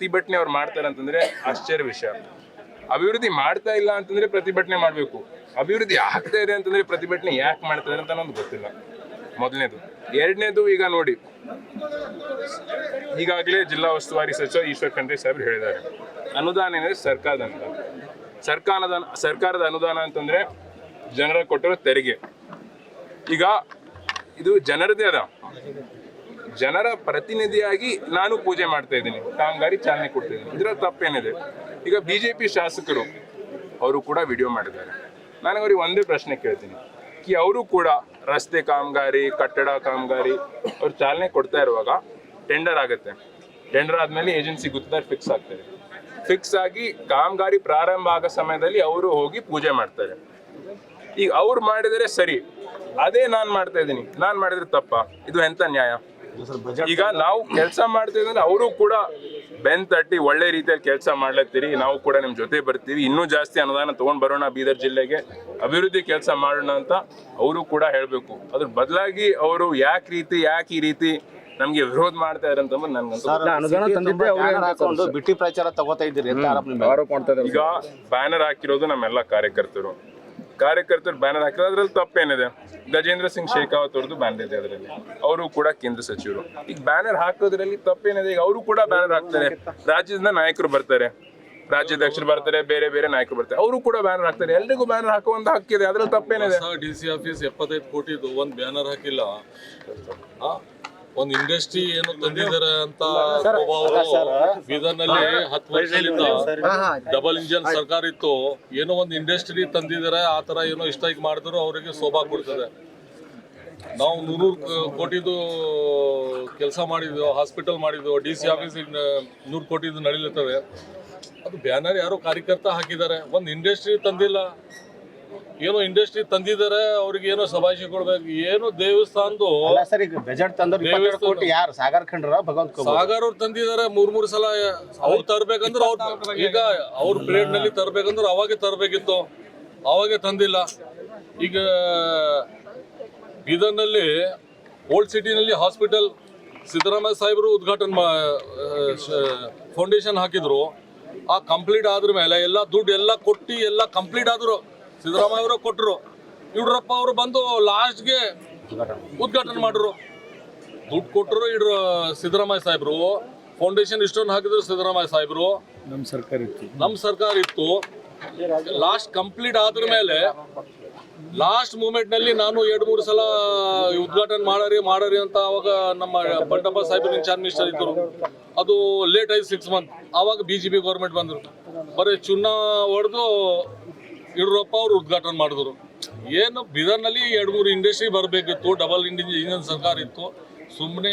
ಪ್ರತಿಭಟನೆ ಅವ್ರು ಮಾಡ್ತಾರೆ ಅಂತಂದ್ರೆ ಆಶ್ಚರ್ಯ ವಿಷಯ. ಅಭಿವೃದ್ಧಿ ಮಾಡ್ತಾ ಇಲ್ಲ ಅಂತಂದ್ರೆ ಪ್ರತಿಭಟನೆ ಮಾಡಬೇಕು. ಅಭಿವೃದ್ಧಿ ಆಗ್ತಾ ಇದೆ ಅಂತಂದ್ರೆ ಪ್ರತಿಭಟನೆ ಯಾಕೆ ಮಾಡ್ತಾರೆ ಅಂತ ನನಗೆ ಗೊತ್ತಿಲ್ಲ. ಮೊದಲನೇದು. ಎರಡನೇದು ಈಗ ನೋಡಿ. ಈಗಾಗಲೇ ಜಿಲ್ಲಾ ಉಸ್ತುವಾರಿ ಸಚಿವ ಈಶ್ವರ್ ಖಂಡ್ರೆ ಸಾಹೇಬ್ರು ಹೇಳಿದ್ದಾರೆ. ಅನುದಾನ ಏನಿದೆ? ಸರ್ಕಾರದ ಅನುದಾನ. ಸರ್ಕಾರದ ಸರ್ಕಾರದ ಅನುದಾನ ಅಂತಂದ್ರೆ ಜನರ ಕೊಟ್ಟಿರೋ ತೆರಿಗೆ. ಈಗ ಇದು ಜನರದೇ ಅದ. ಜನರ ಪ್ರತಿನಿಧಿಯಾಗಿ ನಾನು ಪೂಜೆ ಮಾಡ್ತಾ ಇದ್ದೀನಿ. ಕಾಮಗಾರಿ ಚಾಲನೆ ಕೊಡ್ತಾ ಇದ್ದೀನಿ. ಇದರ ತಪ್ಪೇನಿದೆ. ಈಗ ಬಿಜೆಪಿ ಶಾಸಕರು ಅವರು ಕೂಡ ವಿಡಿಯೋ ಮಾಡಿದ್ದಾರೆ. ನಾನು ಅವ್ರಿಗೆ ಒಂದೇ ಪ್ರಶ್ನೆ ಕೇಳ್ತೀನಿ. ಕಿ ಅವರು ಕೂಡ ರಸ್ತೆ ಕಾಮಗಾರಿ, ಕಟ್ಟಡ ಕಾಮಗಾರಿ ಅವ್ರು ಚಾಲನೆ ಕೊಡ್ತಾ ಇರುವಾಗ ಟೆಂಡರ್ ಆಗುತ್ತೆ. ಟೆಂಡರ್ ಆದಮೇಲೆ ಏಜೆನ್ಸಿ ಗುತ್ತಿದಾರ್ ಫಿಕ್ಸ್ ಆಗ್ತಾರೆ ಫಿಕ್ಸ್ ಆಗಿ ಕಾಮಗಾರಿ ಪ್ರಾರಂಭ ಆಗೋ ಸಮಯದಲ್ಲಿ ಅವರು ಹೋಗಿ ಪೂಜೆ ಮಾಡ್ತಾರೆ. ಈಗ ಅವ್ರು ಮಾಡಿದರೆ ಸರಿ. ಅದೇ ನಾನು ಮಾಡ್ತಾ ಇದ್ದೀನಿ. ನಾನು ಮಾಡಿದ್ರೆ ತಪ್ಪ? ಇದು ಎಂಥ ನ್ಯಾಯ? ಈಗ ನಾವು ಕೆಲಸ ಮಾಡ್ತೀವಿ ಅಂದ್ರೆ ಅವರು ಕೂಡ ಬೆನ್ ತಟ್ಟಿ ಒಳ್ಳೆ ರೀತಿಯಲ್ಲಿ ಕೆಲಸ ಮಾಡ್ಲತ್ತೀರಿ. ನಾವು ಕೂಡ ನಿಮ್ ಜೊತೆ ಬರ್ತೀವಿ. ಇನ್ನೂ ಜಾಸ್ತಿ ಅನುದಾನ ತಗೊಂಡ್ ಬರೋಣ ಬೀದರ್ ಜಿಲ್ಲೆಗೆ. ಅಭಿವೃದ್ಧಿ ಕೆಲಸ ಮಾಡೋಣ ಅಂತ ಅವರು ಕೂಡ ಹೇಳ್ಬೇಕು. ಅದ್ರ ಬದಲಾಗಿ ಅವರು ಯಾಕೆ ರೀತಿ ಯಾಕೆ ಈ ರೀತಿ ನಮ್ಗೆ ವಿರೋಧ ಮಾಡ್ತಾ ಇದಾರೆ ಬಿಟ್ಟಿ ಪ್ರಚಾರ ತಗೋತಾ ಇದ್ದೀರಿ ನಿಮ್ಮ ಈಗ ಬ್ಯಾನರ್ ಹಾಕಿರೋದು ನಮ್ಮೆಲ್ಲ ಕಾರ್ಯಕರ್ತರು. ಕಾರ್ಯಕರ್ತರು ಬ್ಯಾನರ್ ಹಾಕಿರೋದ್ರಲ್ಲಿ ತಪ್ಪೇನಿದೆ. ಗಜೇಂದ್ರ ಸಿಂಗ್ ಶೇಖಾವತ್ ಅವ್ರದ್ದು ಬ್ಯಾನರ್ ಇದೆ ಅದರಲ್ಲಿ. ಅವರು ಕೂಡ ಕೇಂದ್ರ ಸಚಿವರು. ಈಗ ಬ್ಯಾನರ್ ಹಾಕೋದ್ರಲ್ಲಿ ತಪ್ಪೇನಿದೆ, ಈಗ ಅವರು ಕೂಡ ಬ್ಯಾನರ್ ಹಾಕ್ತಾರೆ. ರಾಜ್ಯದಿಂದ ನಾಯಕರು ಬರ್ತಾರೆ. ರಾಜ್ಯಾಧ್ಯಕ್ಷರು ಬರ್ತಾರೆ, ಬೇರೆ ಬೇರೆ ನಾಯಕರು ಬರ್ತಾರೆ. ಅವರು ಕೂಡ ಬ್ಯಾನರ್ ಹಾಕ್ತಾರೆ. ಎಲ್ರಿಗೂ ಬ್ಯಾನರ್ ಹಾಕುವಂತ ಹಕ್ಕಿದೆ. ಅದ್ರಲ್ಲಿ ತಪ್ಪೇನಿದೆ. ಡಿ ಸಿ ಆಫೀಸ್ ಎಪ್ಪತ್ತೈದು ಕೋಟಿದು ಒಂದು ಬ್ಯಾನರ್ ಹಾಕಿಲ್ಲ. ಒಂದ್ ಇಂಡಸ್ಟ್ರಿ ಏನು ತಂದಿದ್ದಾರೆ ಅಂತ ಬೀದರ್ನಲ್ಲಿ ಹತ್ತು ವರ್ಷದಿಂದ ಡಬಲ್ ಇಂಜಿನ್ ಸರ್ಕಾರ ಇತ್ತು. ಏನೋ ಒಂದು ಇಂಡಸ್ಟ್ರಿ ತಂದಿದ್ದಾರೆ ಆ ತರ ಏನೋ ಇಷ್ಟ ಮಾಡಿದ್ರು ಅವರಿಗೆ ಶೋಭಾ ಕೊಡ್ತದೆ. ನಾವು ನೂರು ಕೋಟಿದು ಕೆಲಸ ಮಾಡಿದ್ವು ಹಾಸ್ಪಿಟಲ್ ಮಾಡಿದ್ವು ಡಿ ಸಿ ಆಫೀಸಿಗೆ ನೂರು ಕೋಟಿದು ನಡೀಲತ್ತವೆ. ಅದು ಬ್ಯಾನರ್ ಯಾರೋ ಕಾರ್ಯಕರ್ತ ಹಾಕಿದ್ದಾರೆ. ಒಂದು ಇಂಡಸ್ಟ್ರಿ ತಂದಿಲ್ಲ. ಏನೋ ಇಂಡಸ್ಟ್ರಿ ತಂದಿದ್ದಾರೆ ಅವ್ರಿಗೆ ಏನೋ ಸಭಾಷಿ ಕೊಡ್ಬೇಕು ಏನೋ ದೇವಸ್ಥಾನದ್ದು ಸರ್ ಈಗ ಬಜೆಟ್ ತಂದ್ರೆ ಕೋಟಿ ಯಾರು? ಸಾಗರ್ ಖಂಡ್ರ ಭಗವಂತ ಸಾಗರ್ ಅವ್ರು ತಂದಿದ್ದಾರೆ ಮೂರ್ ಮೂರ್ ಸಲ ಅವ್ರು ತರ್ಬೇಕಂದ್ರೆ ಅವ್ರು ಈಗ ಅವ್ರ ಪ್ಲೇಟ್ನಲ್ಲಿ ತರ್ಬೇಕಂದ್ರೆ ಅವಾಗೆ ತರಬೇಕಿತ್ತು ಅವಾಗೆ ತಂದಿಲ್ಲ. ಈಗ ಬೀದರ್ನಲ್ಲಿ ಓಲ್ಡ್ ಸಿಟಿನಲ್ಲಿ ಹಾಸ್ಪಿಟಲ್ ಸಿದ್ದರಾಮಯ್ಯ ಸಾಹೇಬರು ಉದ್ಘಾಟನೆ ಫೌಂಡೇಶನ್ ಹಾಕಿದ್ರು. ಆ ಕಂಪ್ಲೀಟ್ ಆದ್ರ ಮೇಲೆ ಎಲ್ಲ ದುಡ್ಡು ಎಲ್ಲ ಕೊಟ್ಟು ಎಲ್ಲ ಕಂಪ್ಲೀಟ್ ಆದ್ರು. ಸಿದ್ದರಾಮಯ್ಯ ಅವರು ಕೊಟ್ಟರು ಯಡಿಯೂರಪ್ಪ ಅವರು ಬಂದು ಲಾಸ್ಟ್ಗೆ ಉದ್ಘಾಟನೆ ಮಾಡ್ರು. ದುಡ್ಡು ಕೊಟ್ಟರು ಇಡ್ರು ಸಿದ್ದರಾಮಯ್ಯ ಸಾಹೇಬರು. ಫೌಂಡೇಶನ್ ಇಷ್ಟೊಂದು ಹಾಕಿದ್ರು ಸಿದ್ದರಾಮಯ್ಯ ಸಾಹೇಬರು. ನಮ್ಮ ಸರ್ಕಾರ ಇತ್ತು. ನಮ್ಮ ಸರ್ಕಾರ ಇತ್ತು. ಲಾಸ್ಟ್ ಕಂಪ್ಲೀಟ್ ಆದ್ರ ಮೇಲೆ ಲಾಸ್ಟ್ ಮೂಮೆಂಟ್ನಲ್ಲಿ ನಾನು ಎರಡು ಮೂರು ಸಲ ಉದ್ಘಾಟನೆ ಮಾಡರಿ ಮಾಡರಿ ಅಂತ ಅವಾಗ ನಮ್ಮ ಬಂಡಪ್ಪ ಸಾಹೇಬರು ಚಾರ್ ಮಿನಿಸ್ಟರ್ ಇದ್ದರು ಅದು ಲೇಟ್ ಆಯ್ತು ಸಿಕ್ಸ್ ಮಂತ್ ಅವಾಗ ಬಿ ಜೆ ಪಿ ಗೌರ್ಮೆಂಟ್ ಬಂದರು. ಬರೀ ಚುನ್ನ ಹೊಡೆದು ಯಡಿಯೂರಪ್ಪ ಅವರು ಉದ್ಘಾಟನೆ ಮಾಡಿದ್ರು. ಏನು ಬೀದರ್ನಲ್ಲಿ ಎರಡು ಮೂರು ಇಂಡಸ್ಟ್ರಿ ಬರಬೇಕಿತ್ತು ಡಬಲ್ ಇಂಜಿನ್ ಸರ್ಕಾರ ಇತ್ತು. ಸುಮ್ಮನೆ